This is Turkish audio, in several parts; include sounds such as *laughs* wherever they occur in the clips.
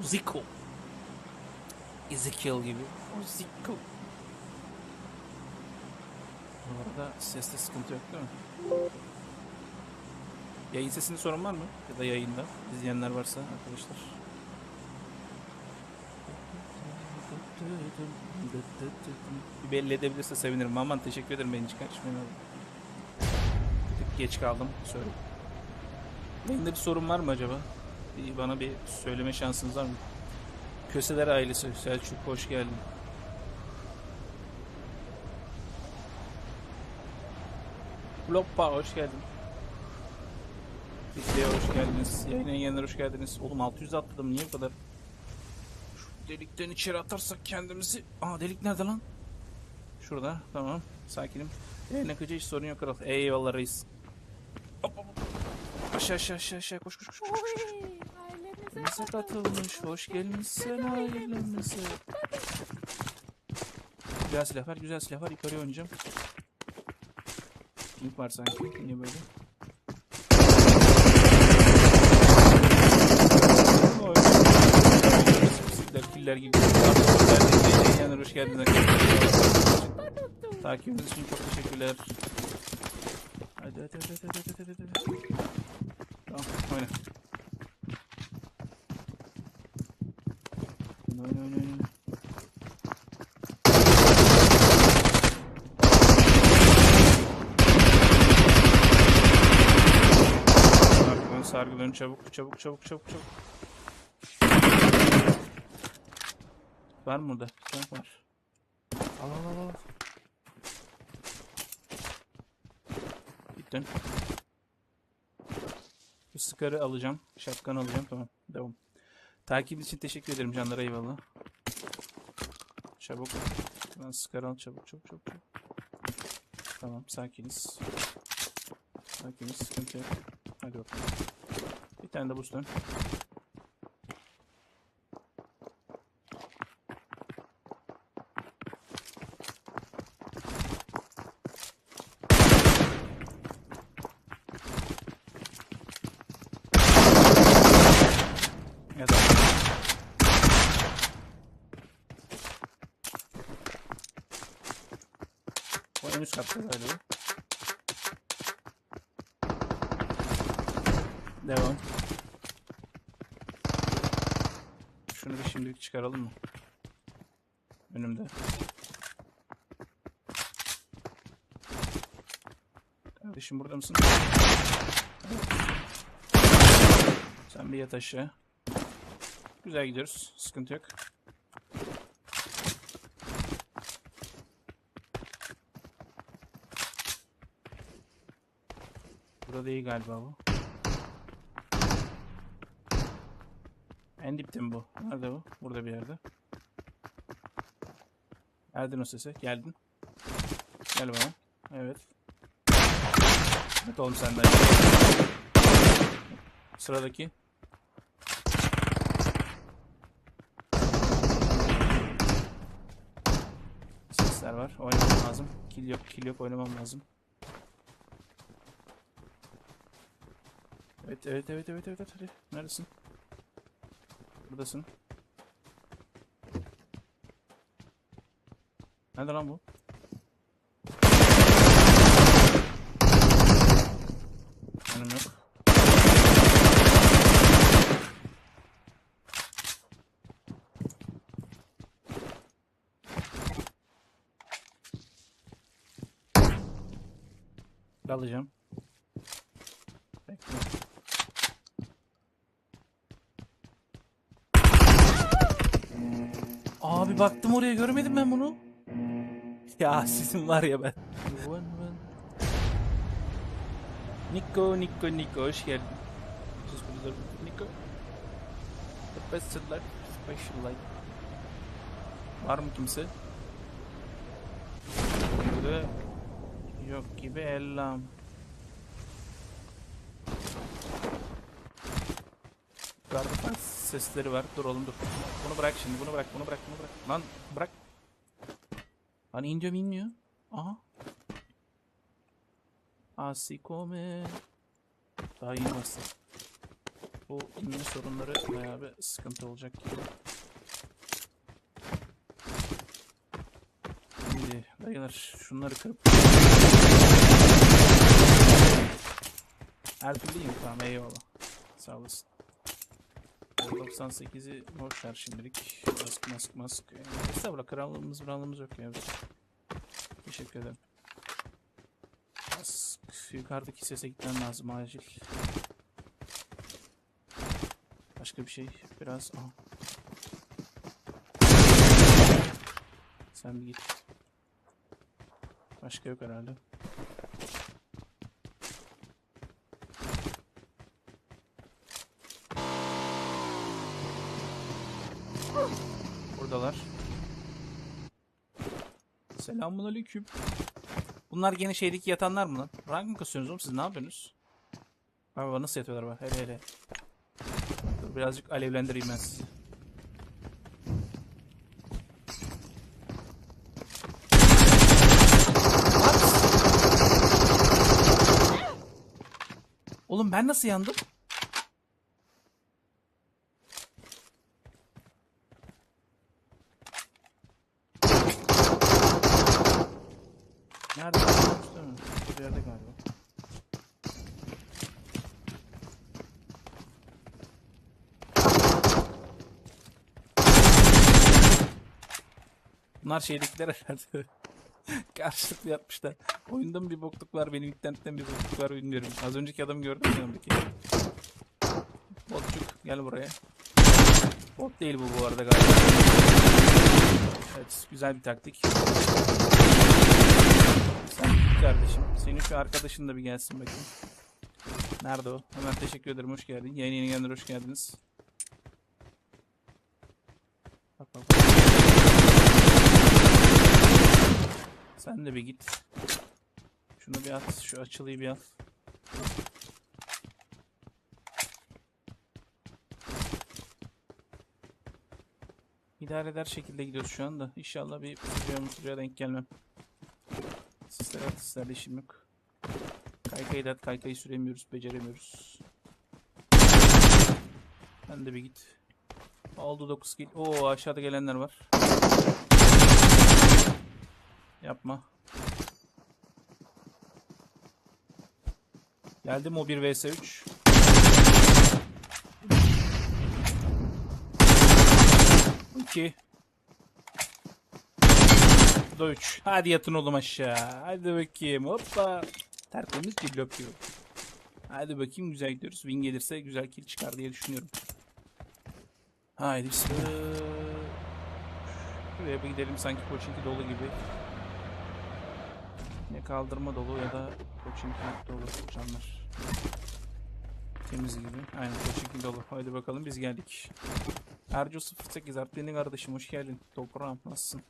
Uziko. Ezekiel gibi. Uziko. Bu arada seste sıkıntı yok değil mi? Yayın sesinde sorun var mı? Ya da yayında izleyenler varsa arkadaşlar. Bir belli edebilirse sevinirim. Aman teşekkür ederim beni tık geç kaldım. Söyle. Yayında bir sorun var mı acaba? Bana bir söyleme şansınız var mı? Köseler ailesi. Selçuk hoş geldin. Loppa hoş geldin. Videoya hoş geldiniz. Yayına yiyenler hoş geldiniz. Oğlum 600 atladım niye bu kadar? Şu delikten içeri atarsak kendimizi... Aa delik nerede lan? Şurada tamam sakinim. Yayın akıcı hiç sorun yok kral. Eyvallah reis. Hop hop. Aşağı aşağı aşağı aşağı koş koş koş koş. koş. Ailemize katılmış. Hoş gelmişsin ailemize. Güzel silah var güzel silah var. Yukarıya oynayacağım. Pink var sanki. Niye böyle? Killer gibi. Yayınlar hoş geldiniz. Takibiniz için çok teşekkürler. Hadi hadi hadi hadi hadi hadi hadi. Tamam oyna. Oyna oyna oyna. oyna. Sargı dön sargı dön çabuk çabuk çabuk çabuk çabuk. Var mı burada? Silah var. Al al al al. Gittin. Bir sıkarı alacağım. Şapkanı alacağım. Tamam. Devam. Takip için teşekkür ederim canlar. Eyvallah. Çabuk. Ben sıkarı al. Çabuk çabuk çabuk. çabuk. Tamam. Sakiniz. Sakiniz. Sıkıntı yok. Hadi bakalım. Tane de O en üst katta galiba. Devam. Şunu bir şimdilik çıkaralım mı? Önümde. Kardeşim burada mısın? Sen bir yat aşağı. Güzel gidiyoruz. Sıkıntı yok. Burada değil galiba bu. En dipte mi bu? Nerede bu? Burada bir yerde. Geldin o sese. Geldin. Gel bana. Evet. Evet oğlum sen de. Sıradaki. Sesler var. Oynamam lazım. Kill yok, kill yok. Oynamam lazım. Evet, evet, evet, evet, evet. Hadi. Neredesin? Buradasın. Nerede lan bu? Benim yok. Alacağım. Bekle. Abi baktım oraya görmedim ben bunu. *laughs* Ya sizin var ya ben. Nico, Nico, Nico hoş geldin. Nico. The best life, special life. Var mı kimse? Burada yok gibi ellam. Yukarıda sesleri var. Dur oğlum dur. Bunu bırak şimdi. Bunu bırak. Bunu bırak. Bunu bırak. Lan bırak. Lan in diyorum inmiyor. Aha. Así come. Daha yeni bastı. bu inme sorunları bayağı bir sıkıntı olacak gibi. Şimdi dayılar şunları kırıp her türlü tamam eyvallah. Sağ olasın. 98'i boş ver şimdilik. Mask mask mask. Yani, estağfurullah krallığımız krallığımız yok ya. Teşekkür ederim. Mask. Yukarıdaki sese gitmem lazım acil. Başka bir şey biraz. Aha. Sen bir git. Başka yok herhalde. Buradalar. Selamun aleyküm. Bunlar gene şeydeki yatanlar mı lan? Rank mı kasıyorsunuz oğlum siz ne yapıyorsunuz? Bak nasıl yatıyorlar bak hele hele. Dur birazcık alevlendireyim ben sizi. Oğlum ben nasıl yandım? Nerede? Üstte mi? Bir yerde galiba. Bunlar şeydekiler herhalde. *laughs* Karşılıklı yapmışlar. Oyunda mı bir bokluk var benim internetten bir bokluk var bilmiyorum. Az önceki adamı gördün mü yanımdaki? Botçuk gel buraya. Bot değil bu bu arada galiba. Evet güzel bir taktik. Sen kardeşim. Senin şu arkadaşın da bir gelsin bakayım. Nerede o? Hemen teşekkür ederim. Hoş geldin. Yayın yeni gelenler hoş geldiniz. Bak bak. bak. Sen de bir git. Şunu bir at. Şu açılıyı bir al. İdare eder şekilde gidiyoruz şu anda. İnşallah bir musucuğa denk gelmem. Sizlere at, sizlerle işim yok. Kaykayı da at, kaykayı süremiyoruz, beceremiyoruz. Sen de bir git. Oldu 9 kill. Oo aşağıda gelenler var. Yapma. Geldim o 1 vs 3. İki. Bu da 3. Hadi yatın oğlum aşağı. Hadi bakayım. Hoppa. Tertemiz cillop diyor. Hadi bakayım güzel gidiyoruz. Win gelirse güzel kill çıkar diye düşünüyorum. Haydi bismillah. Şuraya bir gidelim sanki Koçinki dolu gibi. Ne kaldırma dolu ya da Koçinki dolu canlar. Temiz gibi. Aynen Koçinki dolu. Haydi bakalım biz geldik. Erco 08 Artvin'in kardeşim hoş geldin. Toprağım nasılsın?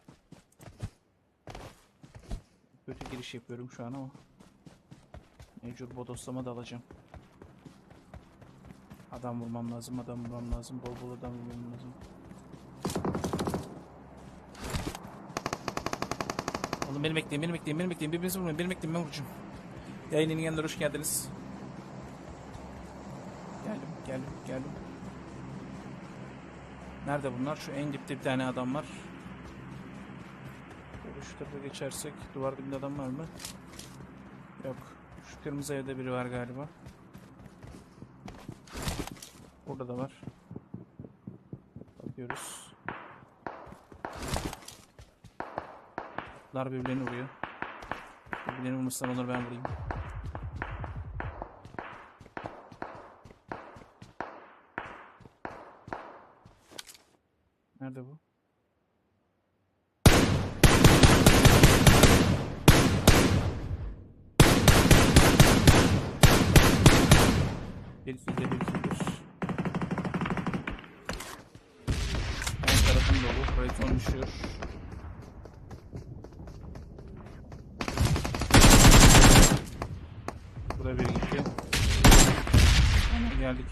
Kötü giriş yapıyorum şu an ama. Mecbur bodoslama da alacağım. Adam vurmam lazım, adam vurmam lazım. Bol bol adam vurmam lazım. Oğlum beni bekleyin, beni bekleyin, beni bekleyin. Birbirinizi vurmayın, beni bekleyin, ben vuracağım. Yayın yeni gelenler hoş geldiniz. Geldim, geldim, geldim. Nerede bunlar? Şu en dipte bir tane adam var. Böyle şu tarafa geçersek duvar dibinde adam var mı? Yok. Şu kırmızı evde biri var galiba. Burada da var. Bakıyoruz. Bunlar birbirlerini vuruyor. Birbirlerini vurmuşsan onları ben vurayım.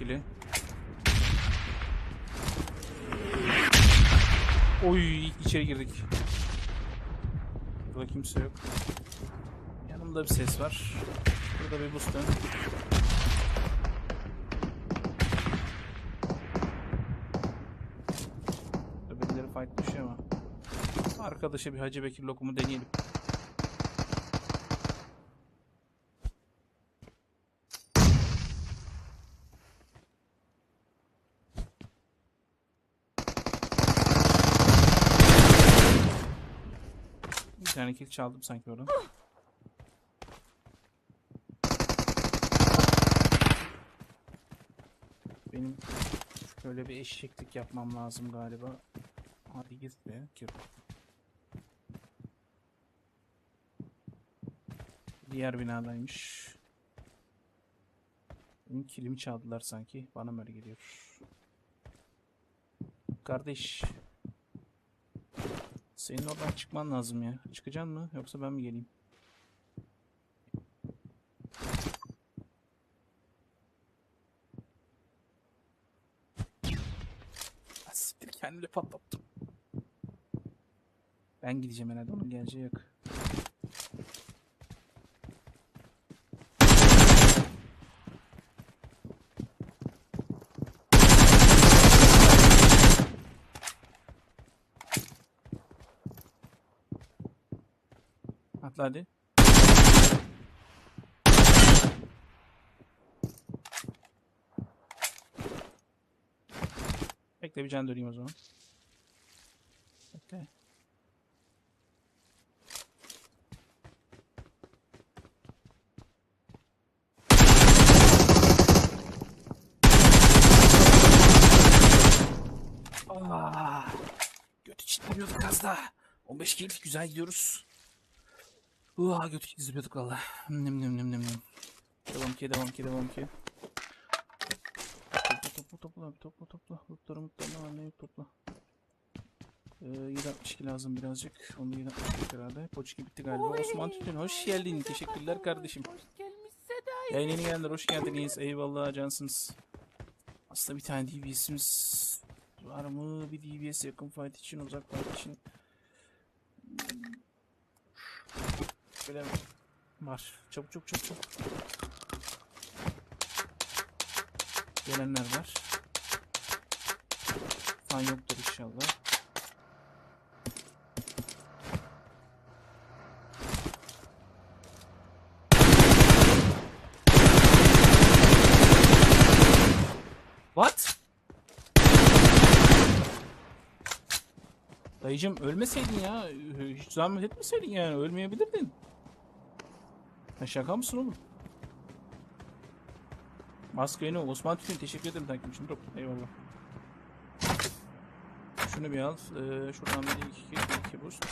etkili. Oy içeri girdik. Burada kimse yok. Yanımda bir ses var. Burada bir boost dön. Birileri fight düşüyor ama. Arkadaşa bir Hacı Bekir lokumu deneyelim. Tane kill çaldım sanki oradan. Benim şöyle bir eşeklik yapmam lazım galiba. Hadi git be. Gir. Diğer binadaymış. Benim kilimi çaldılar sanki. Bana mı öyle geliyor? Kardeş. Senin oradan çıkman lazım ya. Çıkacaksın mı? Yoksa ben mi geleyim? Ah, Siktir kendimi patlattım. Ben gideceğim herhalde onun geleceği yok. Atla hadi. Bekle bir can döneyim o zaman. Bekle. Aa, götü çitliyorduk az daha. 15 kill güzel gidiyoruz. Uaa götü çizmiyorduk valla. Nem nem nem nem nem. Devam ki devam ki devam ki. Topla topla topla topla topla. Mutları mutlarını anlayıp topla. Ee, 762 lazım birazcık. Onu 762 herhalde. Poçki bitti galiba. Osman Tütün hoş geldin. Teşekkürler kardeşim. Hoş gelmişse de Yayın yeni gelenler hoş geldiniz. Eyvallah cansınız. Aslında bir tane DBS'imiz var mı? Bir DBS yakın fight için, uzak fight için. Böyle var. Çabuk çabuk çabuk çabuk. Gelenler var. Fan yoktur inşallah. What? Dayıcım ölmeseydin ya. Hiç zahmet etmeseydin yani. Ölmeyebilirdin. Ha şaka mısın oğlum? Maske yeni Osman Tütün teşekkür ederim takip için. Drop. Eyvallah. Şunu bir al. Ee, şuradan bir iki, iki, iki boost.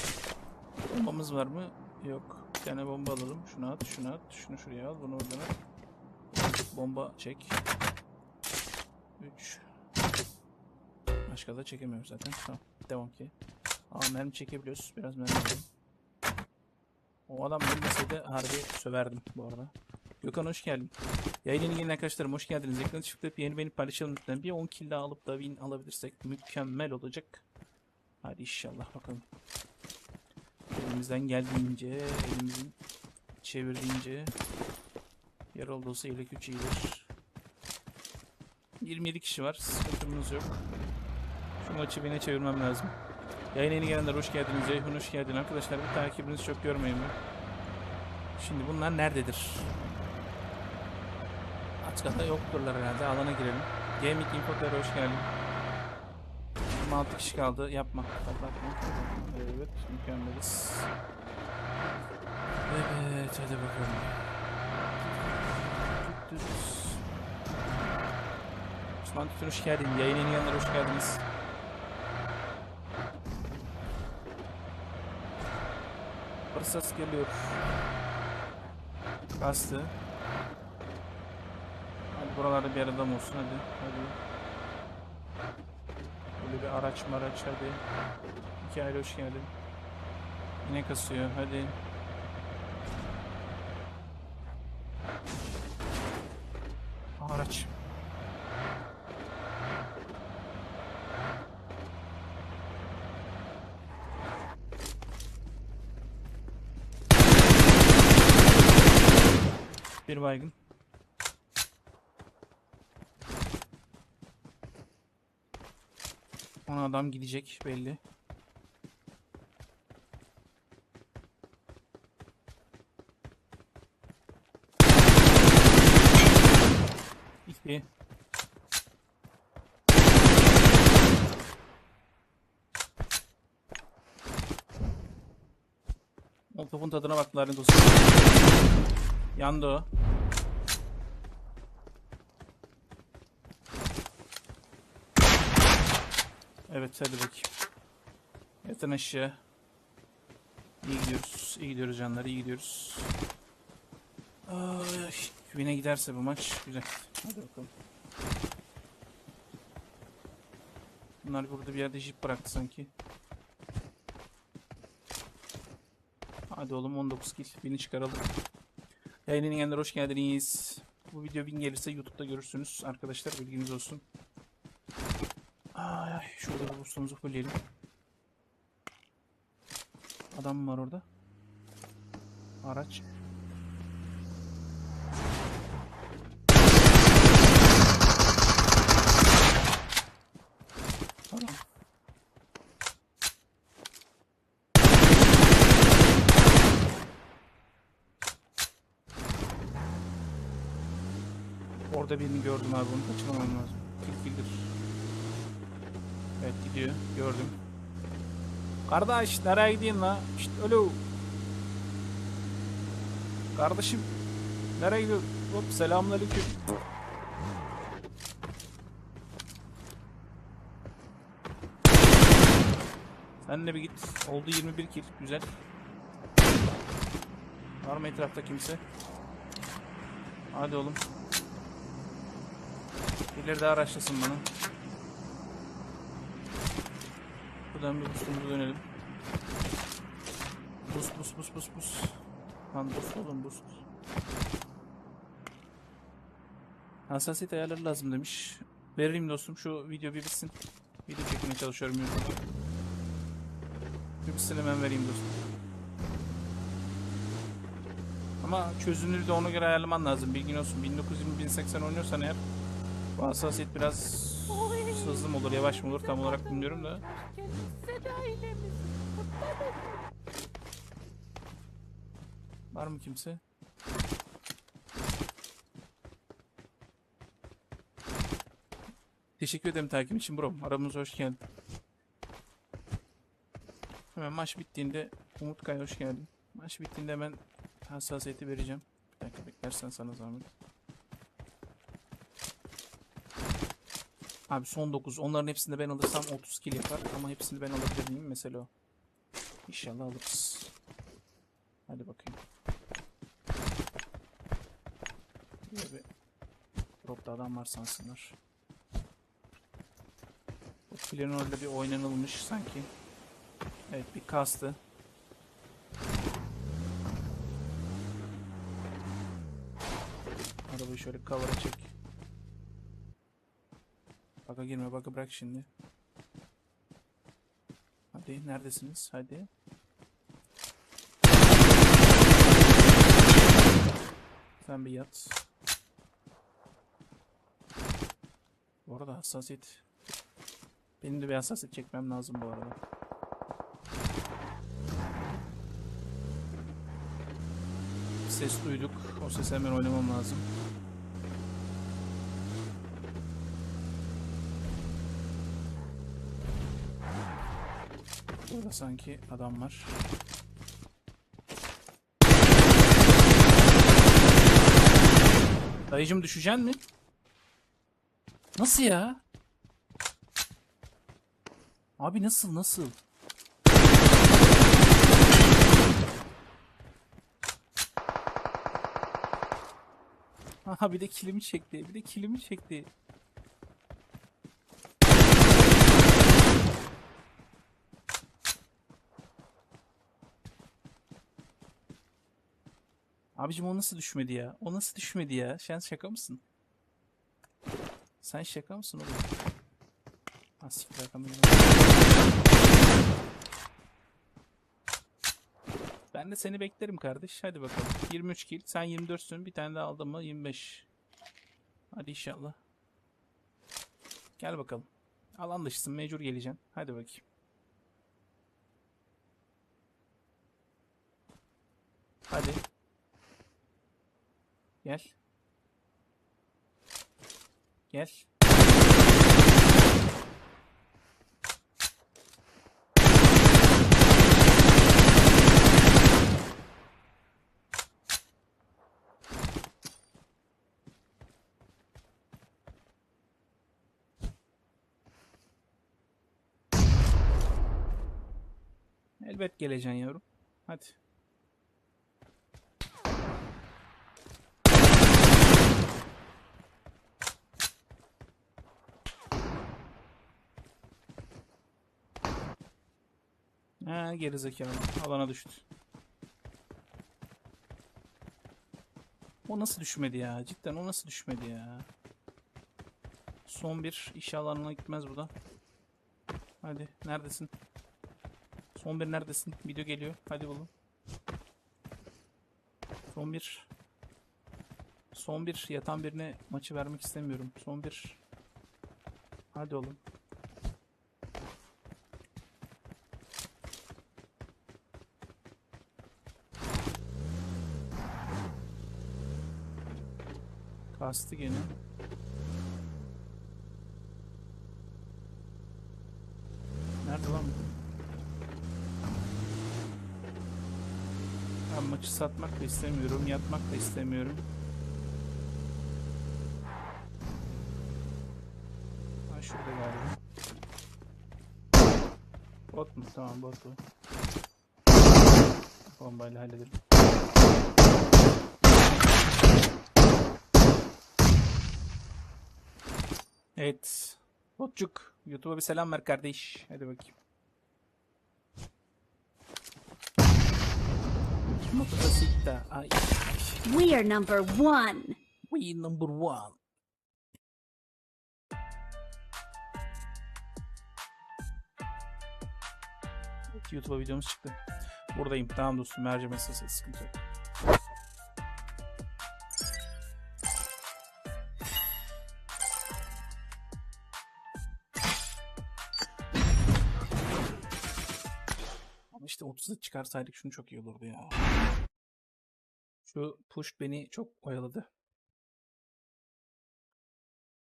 Bombamız var mı? Yok. Bir tane bomba alalım. Şunu at, şunu at. Şunu şuraya al. Bunu oradan at. Bomba çek. 3 Başka da çekemiyoruz zaten. Tamam. Devam ki. Aa mermi çekebiliyoruz. Biraz mermi alalım. O adam ölmeseydi harbi söverdim bu arada. Gökhan hoş geldin. Yayın gelen arkadaşlarım hoş geldiniz. Ekranı çıkıp yeni beni paylaşalım lütfen. Bir 10 kill alıp da win alabilirsek mükemmel olacak. Hadi inşallah bakalım. Elimizden geldiğince, elimizin çevirdiğince yer olsa ilek 3 iyidir. 27 kişi var. Sıkıntımız yok. Şu maçı bine çevirmem lazım. Yayına yeni gelenler hoş geldiniz. Ceyhun hoş geldin. Arkadaşlar bir takibinizi çok görmeyin mi? Şimdi bunlar nerededir? Aç kata yokturlar herhalde. Alana girelim. Gaming Infotera hoş geldin. 26 kişi kaldı. Yapma. Evet. Mükemmeliz. Evet. Hadi bakalım. Düt. Osman Tütün hoş geldin. Yayın yeni gelenler hoş geldiniz. Fırsat geliyor. Bastı. Hadi buralarda bir adam olsun hadi. Hadi. Böyle bir araç maraç hadi. Hikaye hoş geldin. Yine kasıyor hadi. adam gidecek belli. İki. O topun tadına baktılar dostum. Yandı o. Evet hadi bakayım. Yatın aşağı. İyi gidiyoruz. iyi gidiyoruz canlar. iyi gidiyoruz. Ay, güvene giderse bu maç güzel. Hadi bakalım. Bunlar burada bir yerde jip bıraktı sanki. Hadi oğlum 19 kill. Beni çıkaralım. Yayının yeniden hoş geldiniz. Bu video 1000 gelirse YouTube'da görürsünüz. Arkadaşlar bilginiz olsun. Ay ay şurada boostumuzu fullleyelim. Adam mı var orada? Araç. Orada birini gördüm abi onu kaçırmamam lazım. Kill killdir. Evet gidiyor. Gördüm. Kardeş nereye gidiyorsun la? Şşt alo. Kardeşim nereye gidiyorsun? Hop selamünaleyküm. Sen de bir git. Oldu 21 kill. Güzel. Var mı etrafta kimse? Hadi oğlum. Birileri daha araçlasın bana. Buradan bir boostumuza dönelim. Boost boost boost boost boost. Lan boost oğlum boost. Hassasiyet ayarları lazım demiş. Vereyim dostum şu video bir bitsin. Video çekmeye çalışıyorum YouTube'da. Bir bitsin hemen vereyim dostum. Ama çözünürlüğü de ona göre ayarlaman lazım. Bilgin olsun. 1920-1080 oynuyorsan eğer bu hassasiyet biraz hızlı mı olur, yavaş mı olur tam olarak bilmiyorum da. Var mı kimse? Teşekkür ederim takip için bro. Aramıza hoş geldin. Hemen maç bittiğinde Umut Kaya hoş geldin. Maç bittiğinde hemen hassasiyeti vereceğim. Bir dakika beklersen sana zahmet. Abi son 9. Onların hepsini ben alırsam 30 kill yapar ama hepsini ben alabilir miyim mesela o. İnşallah alırız. Hadi bakayım. Böyle dropta adam var sansınlar. Bu filerin orada bir oynanılmış sanki. Evet bir kastı. Arabayı şöyle cover'a çek. Baka girme baka bırak şimdi. Hadi neredesiniz? Hadi. Sen bir yat. Bu arada hassasiyet. Benim de bir hassasiyet çekmem lazım bu arada. Ses duyduk. O sesi hemen oynamam lazım. Burada sanki adam var. Dayıcım düşeceksin mi? Nasıl ya? Abi nasıl nasıl? Aha bir de kilimi çekti. Bir de kilimi çekti. Abicim o nasıl düşmedi ya? O nasıl düşmedi ya? Sen şaka mısın? Sen şaka mısın oğlum? Ha siktir Ben de seni beklerim kardeş. Hadi bakalım. 23 kill. Sen 24'sün. Bir tane daha aldın mı? 25. Hadi inşallah. Gel bakalım. Alan dışısın. Mecbur geleceksin. Hadi bakayım. Hadi. Gel. Gel. Elbet geleceksin yavrum. Hadi. Ha gerizekalı. Alana düştü. O nasıl düşmedi ya? Cidden o nasıl düşmedi ya? Son bir iş alanına gitmez bu da. Hadi neredesin? Son bir neredesin? Video geliyor. Hadi oğlum. Son bir. Son bir yatan birine maçı vermek istemiyorum. Son bir. Hadi oğlum. Kastı gene. Nerede lan bu? Ben maçı satmak da istemiyorum, yatmak da istemiyorum. Ha şurada galiba. Bot mu? Tamam bot bu. Bombayla hallederim. Evet. Botçuk. YouTube'a bir selam ver kardeş. Hadi bakayım. We are number one. We number one. Evet, YouTube'a videomuz çıktı. Buradayım. Tamam dostum. Mercemek sıkıntı yok. Ama işte 30'a çıkarsaydık şunu çok iyi olurdu ya. Şu push beni çok oyaladı.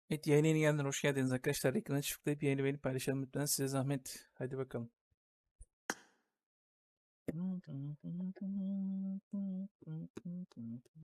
Evet yayına yeni gelenler hoş geldiniz arkadaşlar. Ekrana çıkıp yayını beğenip paylaşalım lütfen. Size zahmet. Hadi bakalım.